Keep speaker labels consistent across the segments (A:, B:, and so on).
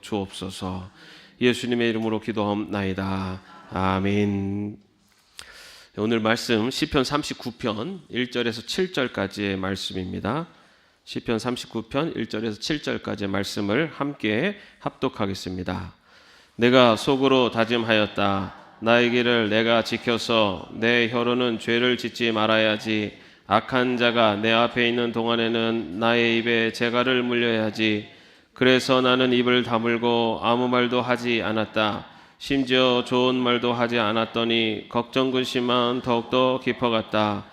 A: 주옵소서. 예수님의 이름으로 기도하옵나이다. 아멘. 오늘 말씀 시편 39편 1절에서 7절까지의 말씀입니다. 시편 39편 1절에서 7절까지의 말씀을 함께 합독하겠습니다. 내가 속으로 다짐하였다. 나의 길을 내가 지켜서 내 혀로는 죄를 짓지 말아야지. 악한 자가 내 앞에 있는 동안에는 나의 입에 재갈을 물려야지. 그래서 나는 입을 다물고 아무 말도 하지 않았다. 심지어 좋은 말도 하지 않았더니 걱정 근심만 더욱더 깊어갔다.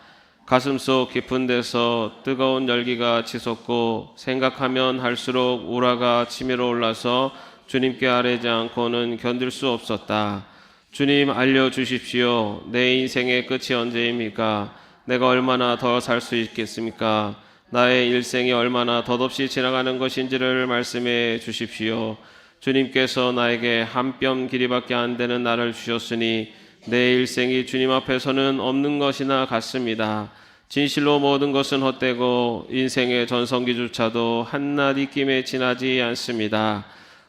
A: 가슴 속 깊은 데서 뜨거운 열기가 치솟고 생각하면 할수록 우라가 치밀어 올라서 주님께 아뢰지 않고는 견딜 수 없었다. 주님 알려 주십시오. 내 인생의 끝이 언제입니까? 내가 얼마나 더 살 수 있겠습니까? 나의 일생이 얼마나 덧없이 지나가는 것인지를 말씀해 주십시오. 주님께서 나에게 한 뼘 길이밖에 안 되는 날을 주셨으니 내 일생이 주님 앞에서는 없는 것이나 같습니다. 진실로 모든 것은 헛되고 인생의 전성기조차도 한낱 입김에 지나지 않습니다.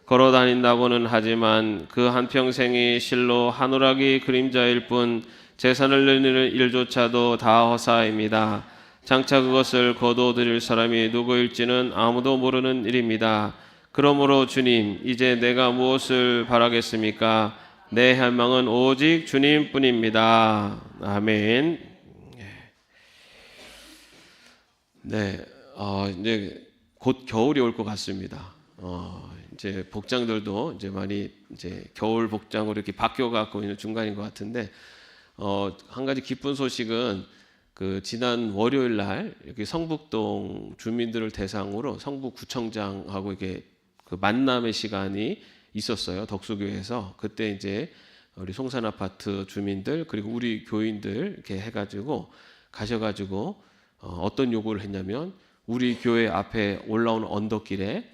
A: 걸어 다닌다고는 하지만 그 한평생이 실로 하누라기 그림자일 뿐 재산을 늘리는 일조차도 다 허사입니다. 장차 그것을 거둬들일 사람이 누구일지는 아무도 모르는 일입니다. 그러므로 주님, 이제 내가 무엇을 바라겠습니까? 내 희망은 오직 주님뿐입니다. 아멘. 네, 어, 이제 곧 겨울이 올 것 같습니다. 어, 이제 복장들도 이제 많이 이제 겨울 복장으로 이렇게 바뀌어 갖고 있는 중간인 것 같은데 어, 한 가지 기쁜 소식은 그 지난 월요일 날 여기 성북동 주민들을 대상으로 성북구청장하고 이게 그 만남의 시간이 있었어요 덕수교에서 그때 이제 우리 송산 아파트 주민들 그리고 우리 교인들 이렇게 해가지고 가셔가지고 어, 어떤 요구를 했냐면 우리 교회 앞에 올라오는 언덕길에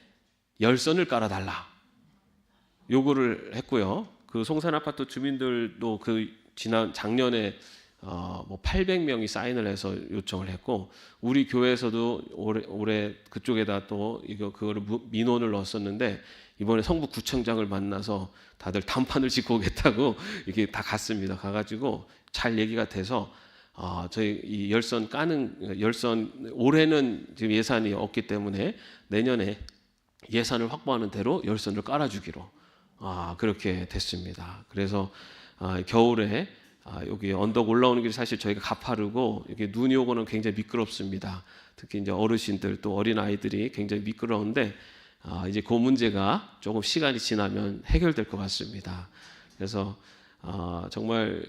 A: 열선을 깔아달라 요구를 했고요. 그 송산 아파트 주민들도 그 지난 작년에 어, 뭐 800명이 사인을 해서 요청을 했고 우리 교회에서도 올해, 올해 그쪽에다 또 이거 그거를 무- 민원을 넣었었는데 이번에 성북 구청장을 만나서 다들 단판을 짓고 오겠다고 이게 다 갔습니다. 가가지고 잘 얘기가 돼서 아, 저희 이 열선 까는 열선 올해는 지금 예산이 없기 때문에 내년에 예산을 확보하는 대로 열선을 깔아주기로 아, 그렇게 됐습니다. 그래서 아, 겨울에 아, 여기 언덕 올라오는 길이 사실 저희가 가파르고 이게 눈이 오고는 굉장히 미끄럽습니다. 특히 이제 어르신들 또 어린 아이들이 굉장히 미끄러운데 아, 이제 그 문제가 조금 시간이 지나면 해결될 것 같습니다. 그래서 아, 정말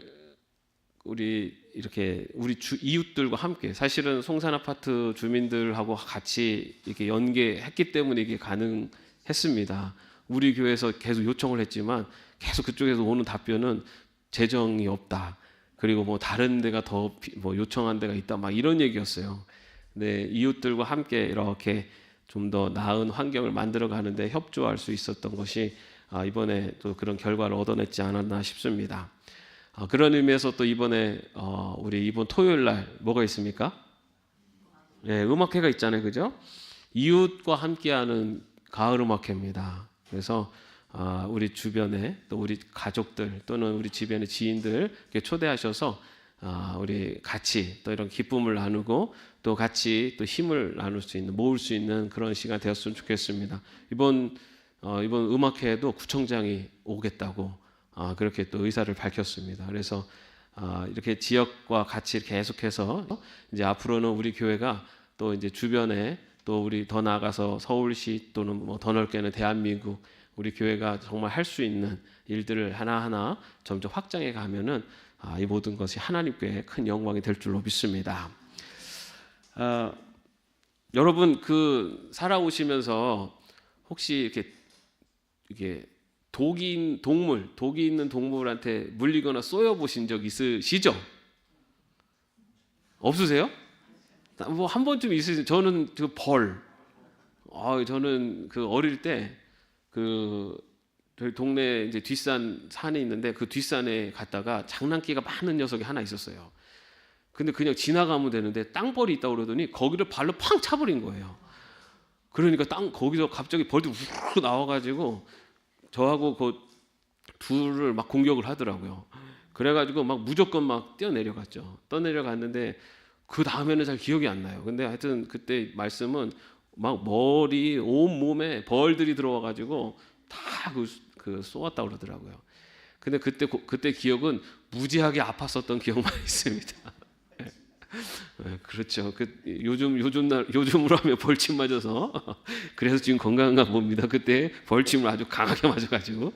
A: 우리 이렇게 우리 주, 이웃들과 함께 사실은 송산 아파트 주민들하고 같이 이렇게 연계했기 때문에 이게 가능했습니다. 우리 교회에서 계속 요청을 했지만 계속 그쪽에서 오는 답변은 재정이 없다. 그리고 뭐 다른 데가 더 뭐 요청한 데가 있다. 막 이런 얘기였어요. 근데 이웃들과 함께 이렇게 좀 더 나은 환경을 만들어 가는데 협조할 수 있었던 것이 아, 이번에 또 그런 결과를 얻어냈지 않았나 싶습니다. 아, 그런 의미에서 또 이번에 어, 우리 이번 토요일 날 뭐가 있습니까? 네, 음악회가 있잖아요, 그죠? 이웃과 함께하는 가을 음악회입니다. 그래서 아, 우리 주변에 또 우리 가족들 또는 우리 주변의 지인들 초대하셔서 아, 우리 같이 또 이런 기쁨을 나누고 또 같이 또 힘을 나눌 수 있는 모을 수 있는 그런 시간 되었으면 좋겠습니다. 이번 어, 이번 음악회에도 구청장이 오겠다고 아, 그렇게 또 의사를 밝혔습니다. 그래서 아, 이렇게 지역과 같이 계속해서 이제 앞으로는 우리 교회가 또 이제 주변에 또 우리 더 나아가서 서울시 또는 뭐 더 넓게는 대한민국 우리 교회가 정말 할 수 있는 일들을 하나하나 점점 확장해 가면은 아, 이 모든 것이 하나님께 큰 영광이 될 줄로 믿습니다. 아, 여러분 그 살아오시면서 혹시 이렇게 이게 있는 동물, 독이 있는 동물한테 물리거나 쏘여 보신 적 있으시죠? 없으세요? 뭐 한 번쯤 있으세요? 저는 그 벌. 아, 저는 그 어릴 때 그 저희 동네 이제 뒷산 산이 있는데 그 뒷산에 갔다가 장난기가 많은 녀석이 하나 있었어요. 근데 그냥 지나가면 되는데 땅벌이 있다고 그러더니 거기를 발로 팡 차버린 거예요. 그러니까 땅 거기서 갑자기 벌들이 훅 나와가지고 저하고 그 둘을 막 공격을 하더라고요. 그래가지고 막 무조건 막 뛰어내려갔죠. 떠내려갔는데 그 다음에는 잘 기억이 안 나요. 근데 하여튼 그때 말씀은 막 머리 온 몸에 벌들이 들어와 가지고 다그 그 쏘았다 고 그러더라고요. 근데 그때 고- 그때 기억은 무지하게 아팠었던 기억만 있습니다. 네, 그렇죠. 그 요즘 요즘 날 요즘으로 하면 벌침 맞아서 그래서 지금 건강한가 봅니다. 그때 벌침을 아주 강하게 맞아가지고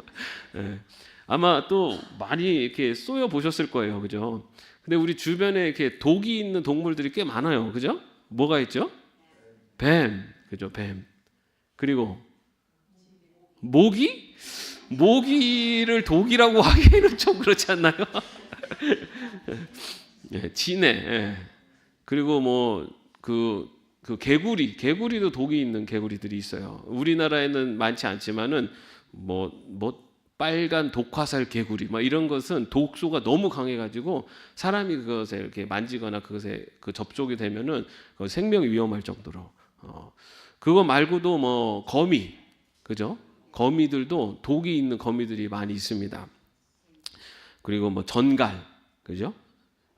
A: 예. 아마 또 많이 이렇게 쏘여 보셨을 거예요, 그죠? 근데 우리 주변에 이렇게 독이 있는 동물들이 꽤 많아요, 그죠? 뭐가 있죠? 뱀, 그죠? 뱀. 그리고 모기? 모기를 독이라고 하기에는 좀 그렇지 않나요? 예, 진해. 예. 그리고 뭐그그 개구리, 개구리도 독이 있는 개구리들이 있어요. 우리나라에는 많지 않지만은 뭐뭐 빨간 독화살 개구리 막 이런 것은 독소가 너무 강해가지고 사람이 그것에 이렇게 만지거나 그것에 그 접촉이 되면은 그 생명이 위험할 정도로 어. 그거 말고도 뭐 거미 그죠? 거미들도 독이 있는 거미들이 많이 있습니다. 그리고 뭐 전갈 그죠?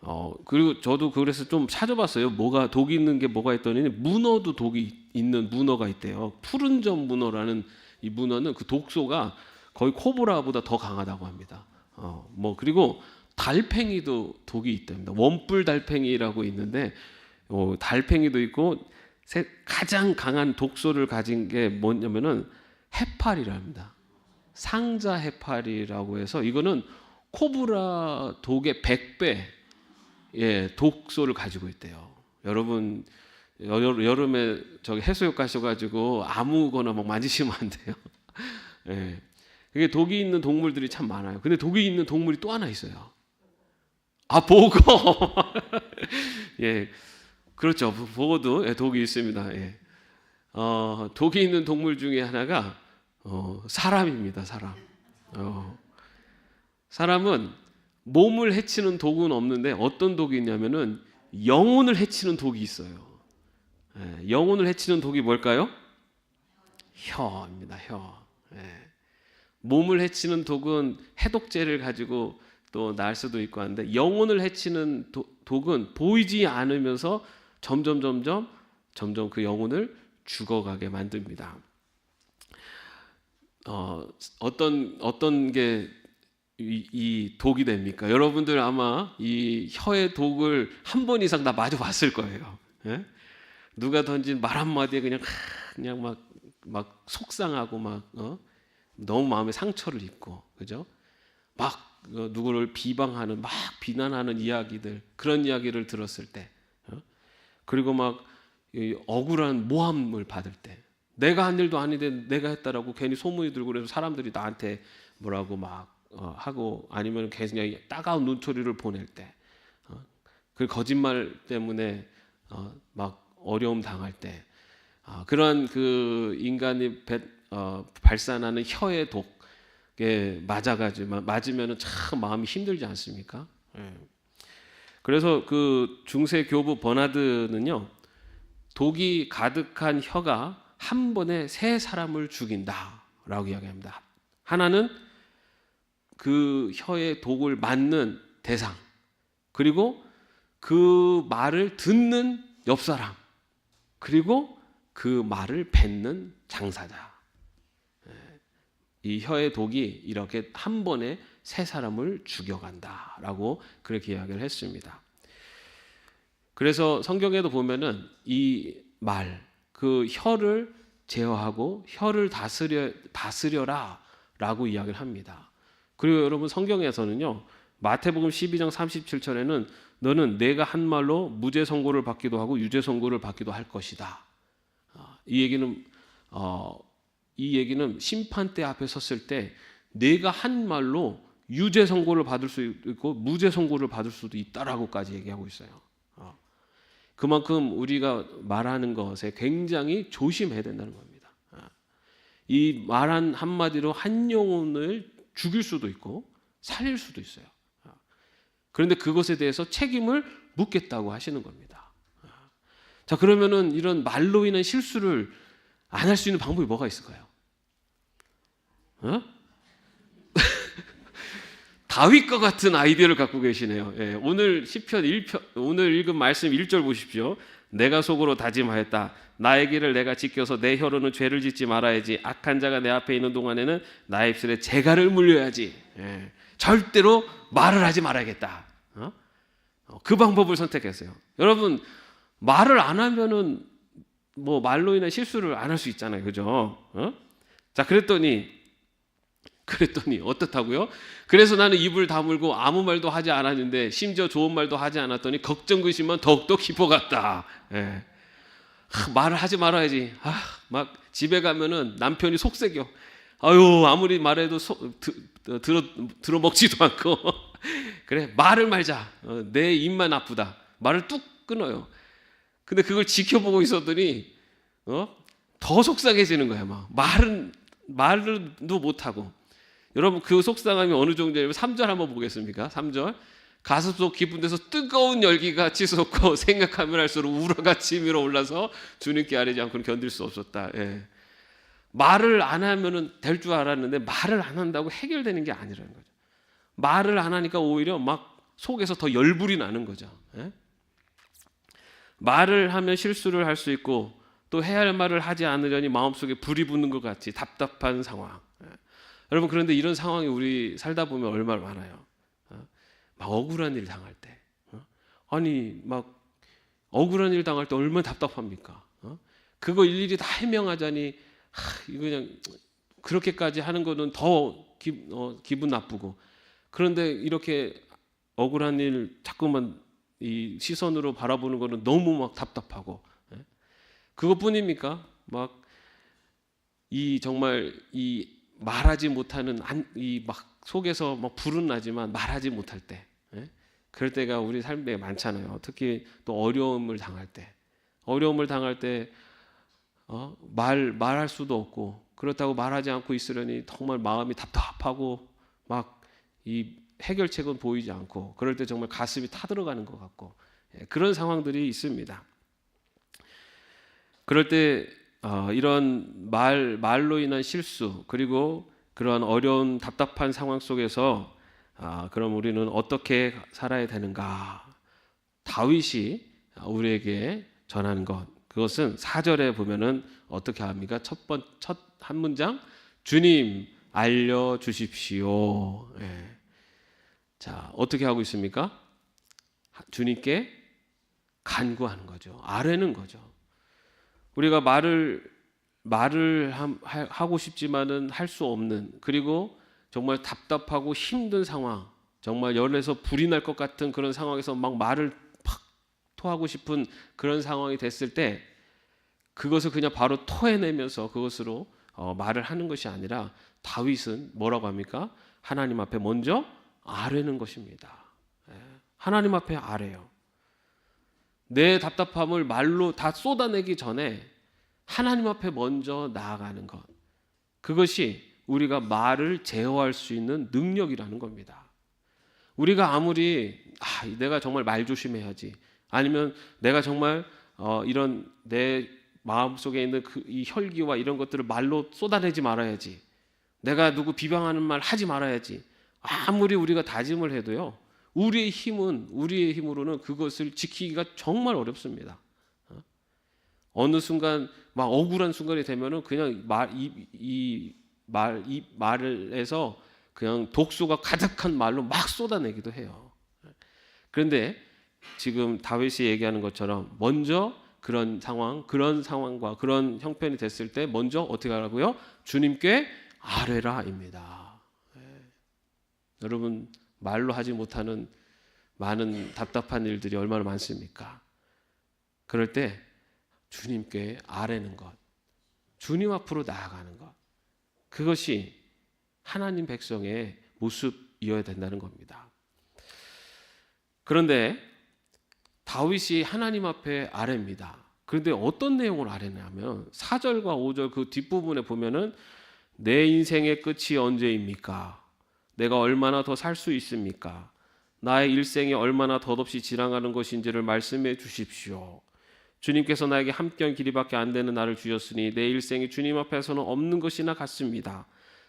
A: 어 그리고 저도 그래서 좀 찾아봤어요. 뭐가 독이 있는 게 뭐가 있더니 문어도 독이 있는 문어가 있대요. 푸른 점 문어라는 이 문어는 그 독소가 거의 코브라보다 더 강하다고 합니다. 어 뭐 그리고 달팽이도 독이 있답니다. 원뿔 달팽이라고 있는데 어, 달팽이도 있고 세- 가장 강한 독소를 가진 게 뭐냐면은 해파리랍니다. 상자 해파리라고 해서 이거는 코브라 독의 100배 예, 독소를 가지고 있대요. 여러분 여- 여름에 저기 해수욕 가셔가지고 아무거나 막 만지시면 안 돼요. 예, 이게 독이 있는 동물들이 참 많아요. 근데 독이 있는 동물이 또 하나 있어요. 아 보고 예, 그렇죠. 보- 보고도 예, 독이 있습니다. 예. 어, 독이 있는 동물 중에 하나가 어, 사람입니다. 사람. 어, 사람은 몸을 해치는 독은 없는데 어떤 독이 있냐면은 영혼을 해치는 독이 있어요. 예, 영혼을 해치는 독이 뭘까요? 혀입니다. 혀. 예. 몸을 해치는 독은 해독제를 가지고 또 날 수도 있고 한데 영혼을 해치는 도- 독은 보이지 않으면서 점점 점점 점점 그 영혼을 죽어가게 만듭니다. 어, 어떤 어떤 게 이, 이 독이 됩니까? 여러분들 아마 이 혀의 독을 한 번 이상 다 마주 봤을 거예요. 예? 누가 던진 말 한마디에 그냥 하, 그냥 막, 막 속상하고 막 어? 너무 마음에 상처를 입고 그죠? 막 어, 누구를 비방하는 막 비난하는 이야기들 그런 이야기를 들었을 때 어? 그리고 막이 억울한 모함을 받을 때 내가 한 일도 아닌데 내가 했다라고 괜히 소문이 들고 그래서 사람들이 나한테 뭐라고 막 어, 하고 아니면 그냥 따가운 눈초리를 보낼 때, 어, 그 거짓말 때문에 어, 막 어려움 당할 때, 아, 그런 그 인간이 배, 어, 발산하는 혀의 독에 맞아가지고 맞으면은 참 마음이 힘들지 않습니까? 예. 그래서 그 중세 교부 버나드는요 독이 가득한 혀가 한 번에 세 사람을 죽인다라고 이야기합니다. 하나는 그 혀의 독을 맞는 대상 그리고 그 말을 듣는 옆 사람 그리고 그 말을 뱉는 장사자 예. 이 혀의 독이 이렇게 한 번에 세 사람을 죽여간다라고 그렇게 이야기를 했습니다. 그래서 성경에도 보면은 이 말, 그 혀를 제어하고 혀를 다스려 다스려라라고 이야기를 합니다. 그리고 여러분 성경에서는요. 마태복음 12장 37절에는 너는 내가 한 말로 무죄 선고를 받기도 하고 유죄 선고를 받기도 할 것이다. 아, 이 얘기는 어, 이 얘기는 심판대 앞에 섰을 때 내가 한 말로 유죄 선고를 받을 수 있고 무죄 선고를 받을 수도 있다라고까지 얘기하고 있어요. 어. 그만큼 우리가 말하는 것에 굉장히 조심해야 된다는 겁니다. 아. 이 말한 한마디로 한 영혼을 죽일 수도 있고 살릴 수도 있어요. 아. 그런데 그것에 대해서 책임을 묻겠다고 하시는 겁니다. 아. 자, 그러면은 이런 말로 인한 실수를 안 할 수 있는 방법이 뭐가 있을까요? 어? 다윗과 같은 아이디어를 갖고 계시네요. 예, 오늘 시편 1편 오늘 읽은 말씀 1절 보십시오. 내가 속으로 다짐하였다. 나의 길을 내가 지켜서 내 혀로는 죄를 짓지 말아야지. 악한 자가 내 앞에 있는 동안에는 나의 입술에 재갈을 물려야지. 예, 절대로 말을 하지 말아야겠다. 어? 어, 그 방법을 선택했어요. 여러분 말을 안 하면은 뭐 말로 인한 실수를 안 할 수 있잖아요, 그죠? 어? 자, 그랬더니 그랬더니 어떻다고요? 그래서 나는 입을 다물고 아무 말도 하지 않았는데 심지어 좋은 말도 하지 않았더니 걱정 근심만 더욱더 깊어갔다. 예. 하, 말을 하지 말아야지. 아, 막 집에 가면은 남편이 속색여. 아유 아무리 말해도 소, 드, 어, 들어 들어 먹지도 않고 그래 말을 말자. 어, 내 입만 아프다. 말을 뚝 끊어요. 근데 그걸 지켜보고 있었더니 어? 더 속상해지는 거야. 막 말은 말도 못 하고. 여러분 그 속상함이 어느 정도냐면 3절 한번 보겠습니까? 3절. 가슴속 깊은 데서 뜨거운 열기가 치솟고 생각하면 할수록 우라가 치밀어 올라서 주님께 아뢰지 않고는 견딜 수 없었다. 예. 말을 안 하면은 될 줄 알았는데 말을 안 한다고 해결되는 게 아니라는 거죠. 말을 안 하니까 오히려 막 속에서 더 열불이 나는 거죠. 예? 말을 하면 실수를 할 수 있고 또 해야 할 말을 하지 않으려니 마음속에 불이 붙는 것 같이 답답한 상황. 예. 여러분 그런데 이런 상황이 우리 살다 보면 얼마나 많아요. 어? 막 억울한 일 당할 때, 어? 아니 막 억울한 일 당할 때 얼마나 답답합니까? 어? 그거 일일이 다 해명하자니 하, 그냥 그렇게까지 하는 거는 더 기, 어, 기분 나쁘고 그런데 이렇게 억울한 일 자꾸만 이 시선으로 바라보는 거는 너무 막 답답하고 예? 그것뿐입니까? 막 이 정말 이 말하지 못하는 이 막 속에서 막 불은 나지만 말하지 못할 때 예? 그럴 때가 우리 삶에 많잖아요. 특히 또 어려움을 당할 때 어려움을 당할 때 어? 말 말할 수도 없고 그렇다고 말하지 않고 있으려니 정말 마음이 답답하고 막 이 해결책은 보이지 않고 그럴 때 정말 가슴이 타들어가는 것 같고 예, 그런 상황들이 있습니다. 그럴 때 어, 이런 말 말로 인한 실수 그리고 그런 어려운 답답한 상황 속에서 아, 그럼 우리는 어떻게 살아야 되는가? 다윗이 우리에게 전하는 것 그것은 사절에 보면은 어떻게 합니까? 첫 번 첫 한 문장 주님 알려 주십시오. 예. 자 어떻게 하고 있습니까? 주님께 간구하는 거죠. 아뢰는 거죠. 우리가 말을 말을 하고 싶지만은 할 수 없는 그리고 정말 답답하고 힘든 상황, 정말 열에서 불이 날 것 같은 그런 상황에서 막 말을 팍 토하고 싶은 그런 상황이 됐을 때 그것을 그냥 바로 토해내면서 그것으로 어, 말을 하는 것이 아니라 다윗은 뭐라고 합니까? 하나님 앞에 먼저 아뢰는 것입니다. 예. 하나님 앞에 아뢰요. 내 답답함을 말로 다 쏟아내기 전에 하나님 앞에 먼저 나아가는 것. 그것이 우리가 말을 제어할 수 있는 능력이라는 겁니다. 우리가 아무리 아, 내가 정말 말 조심해야지. 아니면 내가 정말 어, 이런 내 마음 속에 있는 그, 이 혈기와 이런 것들을 말로 쏟아내지 말아야지. 내가 누구 비방하는 말 하지 말아야지. 아무리 우리가 다짐을 해도요. 우리의 힘은 우리의 힘으로는 그것을 지키기가 정말 어렵습니다. 어? 어느 순간 막 억울한 순간이 되면은 그냥 말이말 이 말을 해서 그냥 독소가 가득한 말로 막 쏟아내기도 해요. 그런데 지금 다윗이 얘기하는 것처럼 먼저 그런 상황, 그런 상황과 그런 형편이 됐을 때 먼저 어떻게 하라고요? 주님께 아뢰라입니다. 네. 여러분 말로 하지 못하는 많은 답답한 일들이 얼마나 많습니까? 그럴 때 주님께 아뢰는 것, 주님 앞으로 나아가는 것, 그것이 하나님 백성의 모습이어야 된다는 겁니다. 그런데 다윗이 하나님 앞에 아뢰입니다. 그런데 어떤 내용을 아뢰냐면 4절과 5절 그 뒷부분에 보면은 내 인생의 끝이 언제입니까? 내가 얼마나 더 살 수 있습니까? 나의 일생이 얼마나 덧없이 지나가는 것인지를 말씀해 주십시오. 주님께서 나에게 함께한 길이밖에 안 되는 나를 주셨으니 내 일생이 주님 앞에서는 없는 것이나 같습니다.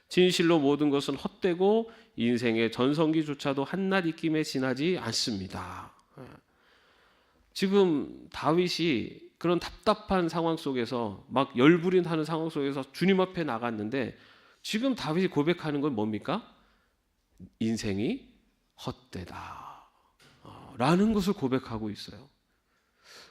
A: 진실로 모든 것은 헛되고 인생의 전성기조차도 한낱 입김에 지나지 않습니다. 예. 지금 다윗이 그런 답답한 상황 속에서 막 열불이 하는 상황 속에서 주님 앞에 나갔는데 지금 다윗이 고백하는 건 뭡니까? 인생이 헛되다. 어, 라는 것을 고백하고 있어요.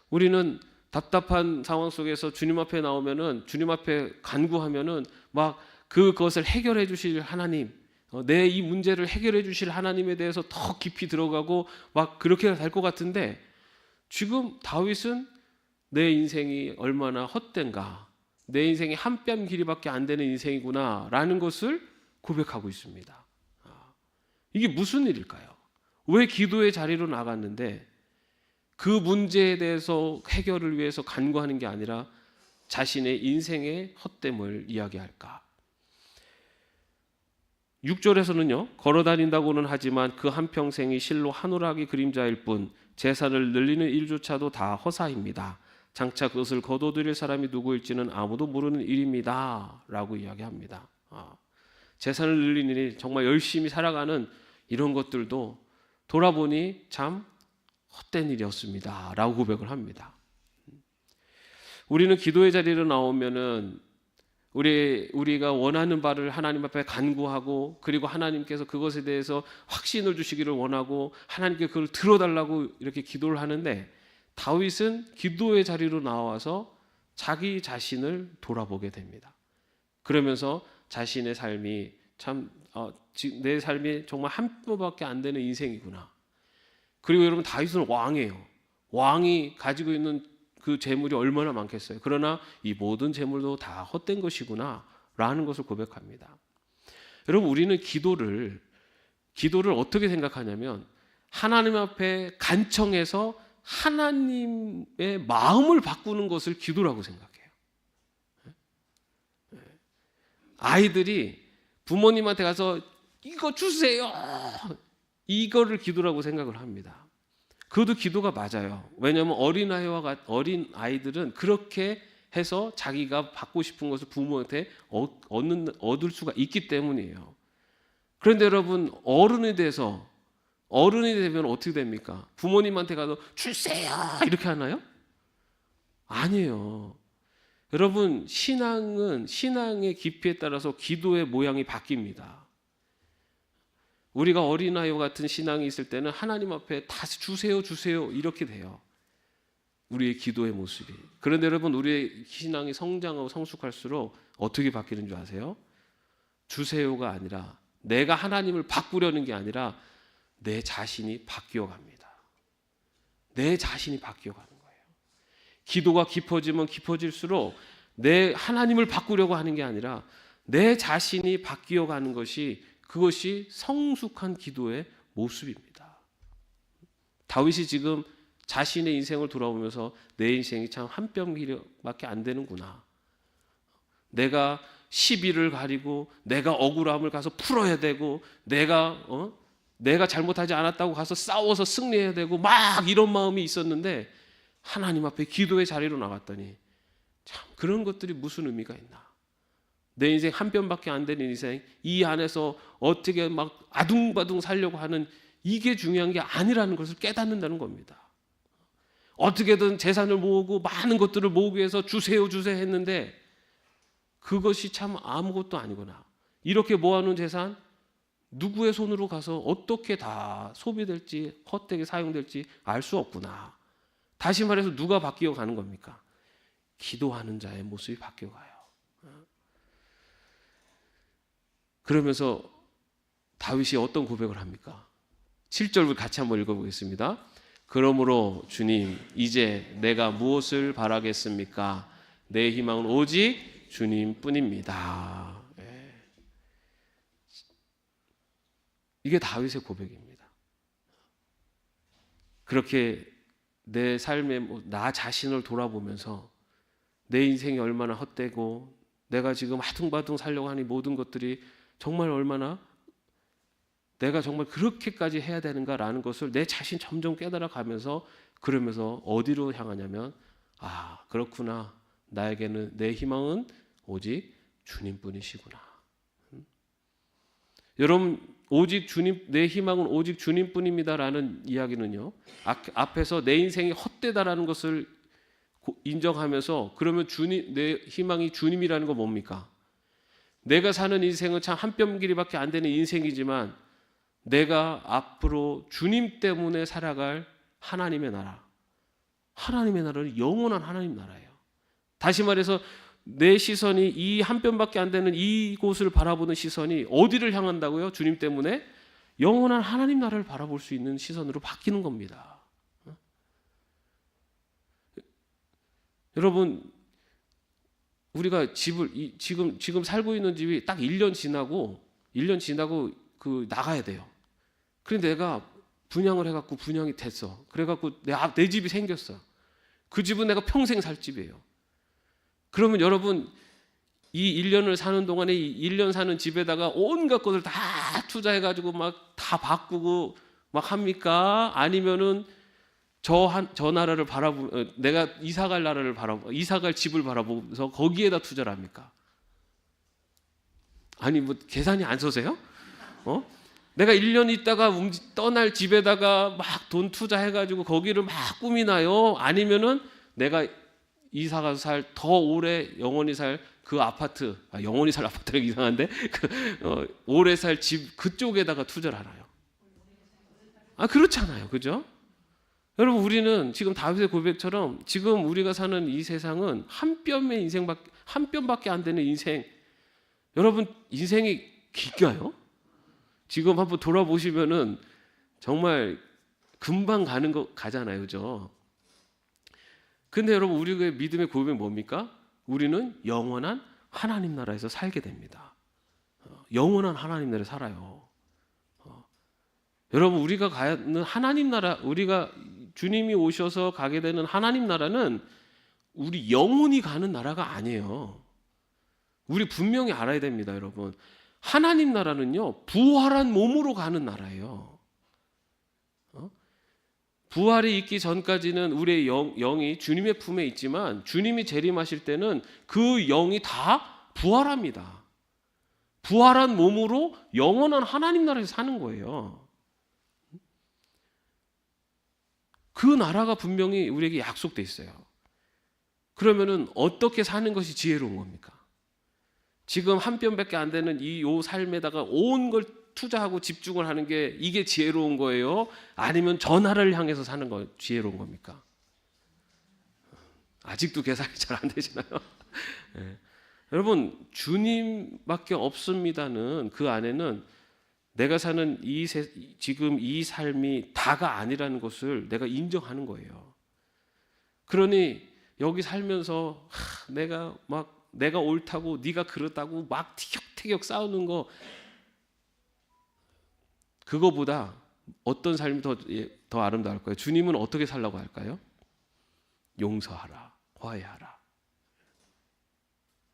A: 우리는 답답한 상황 속에서 주님 앞에 나오면은 주님 앞에 간구하면은 막 그것을 해결해 주실 하나님, 어, 내이 문제를 해결해 주실 하나님에 대해서 더 깊이 들어가고 막 그렇게 될 것 같은데 지금 다윗은 내 인생이 얼마나 헛된가, 내 인생이 한뼘 길이밖에 안 되는 인생이구나라는 것을 고백하고 있습니다. 아, 이게 무슨 일일까요? 왜 기도의 자리로 나갔는데 그 문제에 대해서 해결을 위해서 간구하는 게 아니라 자신의 인생의 헛됨을 이야기할까? 6절에서는요, 걸어 다닌다고는 하지만 그 한평생이 실로 한오락의 그림자일 뿐 재산을 늘리는 일조차도 다 허사입니다. 장차 그것을 거둬들일 사람이 누구일지는 아무도 모르는 일입니다. 라고 이야기합니다. 아, 재산을 늘리는 일, 정말 열심히 살아가는 이런 것들도 돌아보니 참 헛된 일이었습니다. 라고 고백을 합니다. 우리는 기도의 자리로 나오면은 우리 우리가 원하는 바를 하나님 앞에 간구하고 그리고 하나님께서 그것에 대해서 확신을 주시기를 원하고 하나님께 그걸 들어달라고 이렇게 기도를 하는데 다윗은 기도의 자리로 나와서 자기 자신을 돌아보게 됩니다. 그러면서 자신의 삶이 참 내 삶이 정말 한 뼈밖에 안 되는 인생이구나. 그리고 여러분 다윗은 왕이에요. 왕이 가지고 있는 그 재물이 얼마나 많겠어요. 그러나 이 모든 재물도 다 헛된 것이구나 라는 것을 고백합니다. 여러분 우리는 기도를 기도를 어떻게 생각하냐면 하나님 앞에 간청해서 하나님의 마음을 바꾸는 것을 기도라고 생각해요. 아이들이 부모님한테 가서 이거 주세요. 이거를 기도라고 생각을 합니다. 그것도 기도가 맞아요. 왜냐하면 어린 아이와 어린 아이들은 그렇게 해서 자기가 받고 싶은 것을 부모한테 어, 얻는 얻을 수가 있기 때문이에요. 그런데 여러분 어른이 돼서 어른이 되면 어떻게 됩니까? 부모님한테 가서 주세요 이렇게 하나요? 아니에요. 여러분 신앙은 신앙의 깊이에 따라서 기도의 모양이 바뀝니다. 우리가 어린아이와 같은 신앙이 있을 때는 하나님 앞에 다시 주세요, 주세요 이렇게 돼요. 우리의 기도의 모습이. 그런데 여러분 우리의 신앙이 성장하고 성숙할수록 어떻게 바뀌는 줄 아세요? 주세요가 아니라 내가 하나님을 바꾸려는 게 아니라 내 자신이 바뀌어 갑니다. 내 자신이 바뀌어 거예요. 기도가 깊어지면 깊어질수록 내 하나님을 바꾸려고 하는 게 아니라 내 자신이 바뀌어 가는 것이 그것이 성숙한 기도의 모습입니다. 다윗이 지금 자신의 인생을 돌아보면서 내 인생이 참 한 뼘밖에 안 되는구나. 내가 시비를 가리고 내가 억울함을 가서 풀어야 되고 내가 어? 내가 잘못하지 않았다고 가서 싸워서 승리해야 되고 막 이런 마음이 있었는데 하나님 앞에 기도의 자리로 나갔더니 참 그런 것들이 무슨 의미가 있나? 내 인생 한 편밖에 안 되는 인생 이 안에서 어떻게 막 아둥바둥 살려고 하는 이게 중요한 게 아니라는 것을 깨닫는다는 겁니다. 어떻게든 재산을 모으고 많은 것들을 모으기 위해서 주세요 주세요 했는데 그것이 참 아무것도 아니구나. 이렇게 모아놓은 재산 누구의 손으로 가서 어떻게 다 소비될지 헛되게 사용될지 알 수 없구나. 다시 말해서 누가 바뀌어 가는 겁니까? 기도하는 자의 모습이 바뀌어 가요. 그러면서 다윗이 어떤 고백을 합니까? 7절을 같이 한번 읽어보겠습니다. 그러므로 주님, 이제 내가 무엇을 바라겠습니까? 내 희망은 오직 주님 뿐입니다. 예. 이게 다윗의 고백입니다. 그렇게 내 삶의 뭐 나 자신을 돌아보면서 내 인생이 얼마나 헛되고 내가 지금 하둥바둥 살려고 하는 모든 것들이 정말 얼마나 내가 정말 그렇게까지 해야 되는가라는 것을 내 자신 점점 깨달아 가면서 그러면서 어디로 향하냐면 아 그렇구나 나에게는 내 희망은 오직 주님뿐이시구나. 음? 여러분 오직 주님 내 희망은 오직 주님뿐입니다라는 이야기는요 앞, 앞에서 내 인생이 헛되다라는 것을 고- 인정하면서 그러면 주님 내 희망이 주님이라는 건 뭡니까? 내가 사는 인생은 참 한 뼘 길이밖에 안 되는 인생이지만 내가 앞으로 주님 때문에 살아갈 하나님의 나라. 하나님의 나라는 영원한 하나님 나라예요. 다시 말해서 내 시선이 이 한 뼘밖에 안 되는 이곳을 바라보는 시선이 어디를 향한다고요? 주님 때문에 영원한 하나님 나라를 바라볼 수 있는 시선으로 바뀌는 겁니다. 어? 여러분 우리가 집을 이- 지금 지금 살고 있는 집이 딱 1년 지나고 1년 지나고 그 나가야 돼요. 그런데 내가 분양을 해 갖고 분양이 됐어. 그래 갖고 내, 앞- 내 집이 생겼어. 그 집은 내가 평생 살 집이에요. 그러면 여러분 이 1년을 사는 동안에 이 1년 사는 집에다가 온갖 것을 다 투자해 가지고 막 다 바꾸고 막 합니까? 아니면은 저한저 나라를 바라보 어, 내가 이사 갈 나라를 바라보 이사 갈 집을 바라보면서 거기에다 투자를 합니까? 아니 뭐 계산이 안 서세요? 어? 내가 1년 있다가 떠날 집에다가 막 돈 투자해 가지고 거기를 막 꾸미나요? 아니면은 내가 이사 가서 살 더 오래 영원히 살 그 아파트 아, 영원히 살 아파트는 이상한데 그 어, 오래 살 집 그쪽에다가 투자를 하나요? 아 그렇잖아요, 그죠? 여러분 우리는 지금 다윗의 고백처럼 지금 우리가 사는 이 세상은 한 뼘의 인생밖에 한 뼘밖에 안 되는 인생. 여러분 인생이 길까요? 지금 한번 돌아보시면은 정말 금방 가는 거 가잖아요, 그죠? 근데 여러분 우리의 믿음의 고백이 뭡니까? 우리는 영원한 하나님 나라에서 살게 됩니다. 어, 영원한 하나님 나라에 살아요. 어, 여러분 우리가 가는 하나님 나라, 우리가 주님이 오셔서 가게 되는 하나님 나라는 우리 영혼이 가는 나라가 아니에요. 우리 분명히 알아야 됩니다, 여러분. 하나님 나라는요 부활한 몸으로 가는 나라예요. 어? 부활이 있기 전까지는 우리의 영, 영이 주님의 품에 있지만 주님이 재림하실 때는 그 영이 다 부활합니다. 부활한 몸으로 영원한 하나님 나라에서 사는 거예요. 그 나라가 분명히 우리에게 약속돼 있어요. 그러면은 어떻게 사는 것이 지혜로운 겁니까? 지금 한 뼘밖에 안 되는 이 요 삶에다가 온 걸 투자하고 집중을 하는 게 이게 지혜로운 거예요? 아니면 저 나라를 향해서 사는 거 지혜로운 겁니까? 아직도 계산이 잘 안 되시나요? 예. 여러분 주님밖에 없습니다는 그 안에는 내가 사는 이 세, 지금 이 삶이 다가 아니라는 것을 내가 인정하는 거예요. 그러니 여기 살면서 하, 내가 막 내가 옳다고 네가 그렇다고 막 티격태격 싸우는 거 그거보다 어떤 삶이 더, 예, 더 아름다울까요? 주님은 어떻게 살라고 할까요? 용서하라, 화해하라.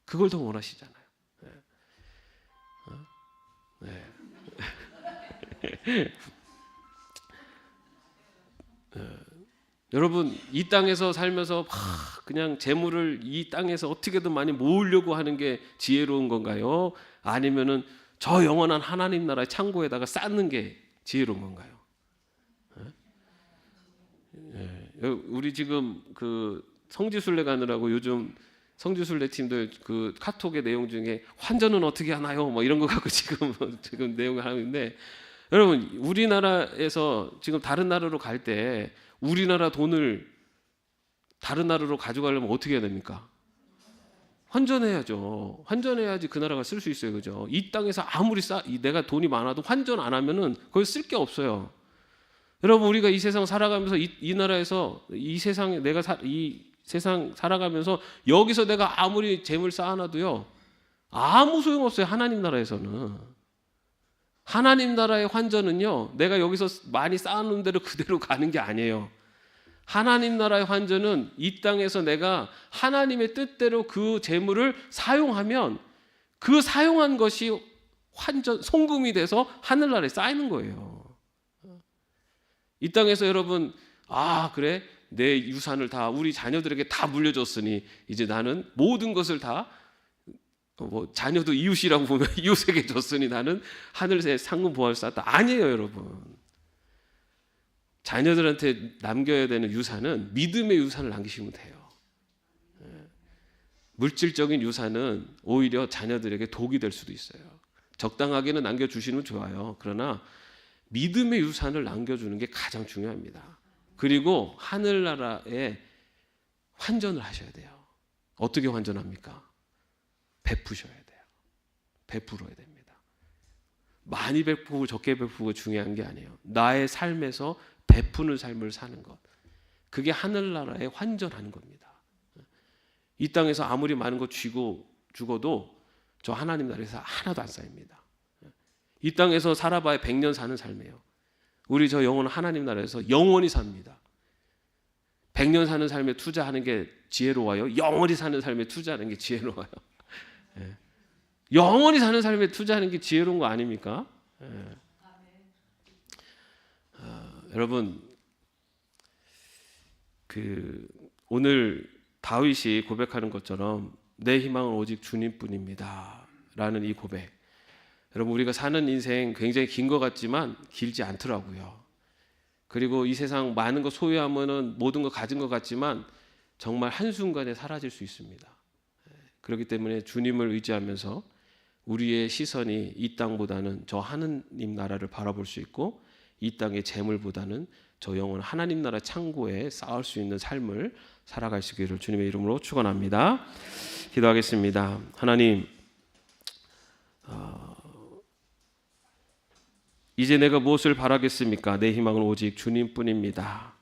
A: 그걸 더 원하시잖아요. 네. 어? 네. 어, 여러분 이 땅에서 살면서 하, 그냥 재물을 이 땅에서 어떻게든 많이 모으려고 하는 게 지혜로운 건가요? 아니면은 저 영원한 하나님 나라의 창고에다가 쌓는 게 지혜로운 건가요? 예. 예. 우리 지금 그 성지순례 가느라고 요즘 성지순례 팀들 그 카톡의 내용 중에 환전은 어떻게 하나요? 뭐 이런 거 갖고 지금 지금 내용을 하는데 여러분 우리나라에서 지금 다른 나라로 갈 때 우리나라 돈을 다른 나라로 가져가려면 어떻게 해야 됩니까? 환전해야죠. 환전해야지 그 나라가 쓸 수 있어요, 그죠? 이 땅에서 아무리 싸, 이 내가 돈이 많아도 환전 안 하면은 거기 쓸 게 없어요. 여러분 우리가 이 세상 살아가면서 이, 이 나라에서 이 세상에 내가 사, 이 세상 살아가면서 여기서 내가 아무리 재물 쌓아놔도요 아무 소용 없어요 하나님 나라에서는 하나님 나라의 환전은요 내가 여기서 많이 쌓아놓은 대로 그대로 가는 게 아니에요 하나님 나라의 환전은 이 땅에서 내가 하나님의 뜻대로 그 재물을 사용하면 그 사용한 것이 환전 송금이 돼서 하늘나라에 쌓이는 거예요. 이 땅에서 여러분 아 그래 내 유산을 다 우리 자녀들에게 다 물려줬으니 이제 나는 모든 것을 다 뭐 자녀도 이웃이라고 보면 이웃에게 줬으니 나는 하늘새 상금 보화를 쌓았다. 아니에요, 여러분. 자녀들한테 남겨야 되는 유산은 믿음의 유산을 남기시면 돼요. 예. 물질적인 유산은 오히려 자녀들에게 독이 될 수도 있어요. 적당하게는 남겨주시면 좋아요. 그러나 믿음의 유산을 남겨주는 게 가장 중요합니다. 그리고 하늘나라에 환전을 하셔야 돼요. 어떻게 환전합니까? 베푸셔야 돼요. 베풀어야 됩니다. 많이 베푸고 적게 베푸고 중요한 게 아니에요. 나의 삶에서 베푸는 삶을 사는 것. 그게 하늘나라에 환전하는 겁니다. 이 땅에서 아무리 많은 거 쥐고 죽어도 저 하나님 나라에서 하나도 안 쌓입니다. 이 땅에서 살아봐야 100년 사는 삶이에요. 우리 저 영혼은 하나님 나라에서 영원히 삽니다. 100년 사는 삶에 투자하는 게 지혜로워요. 영원히 사는 삶에 투자하는 게 지혜로워요. 예. 영원히 사는 삶에 투자하는 게 지혜로운 거 아닙니까? 여러분 그 오늘 다윗이 고백하는 것처럼 내 희망은 오직 주님뿐입니다 라는 이 고백. 여러분 우리가 사는 인생 굉장히 긴 것 같지만 길지 않더라고요. 그리고 이 세상 많은 거 소유하면은 모든 거 가진 것 같지만 정말 한 순간에 사라질 수 있습니다. 그렇기 때문에 주님을 의지하면서 우리의 시선이 이 땅보다는 저 하느님 나라를 바라볼 수 있고 이 땅의 재물보다는 저 영혼 하나님 나라 창고에 쌓을 수 있는 삶을 있기를 주님의 이름으로 축원합니다. 기도하겠습니다. 하나님 어, 이제 내가 무엇을 바라겠습니까? 내 희망은 오직 주님뿐입니다.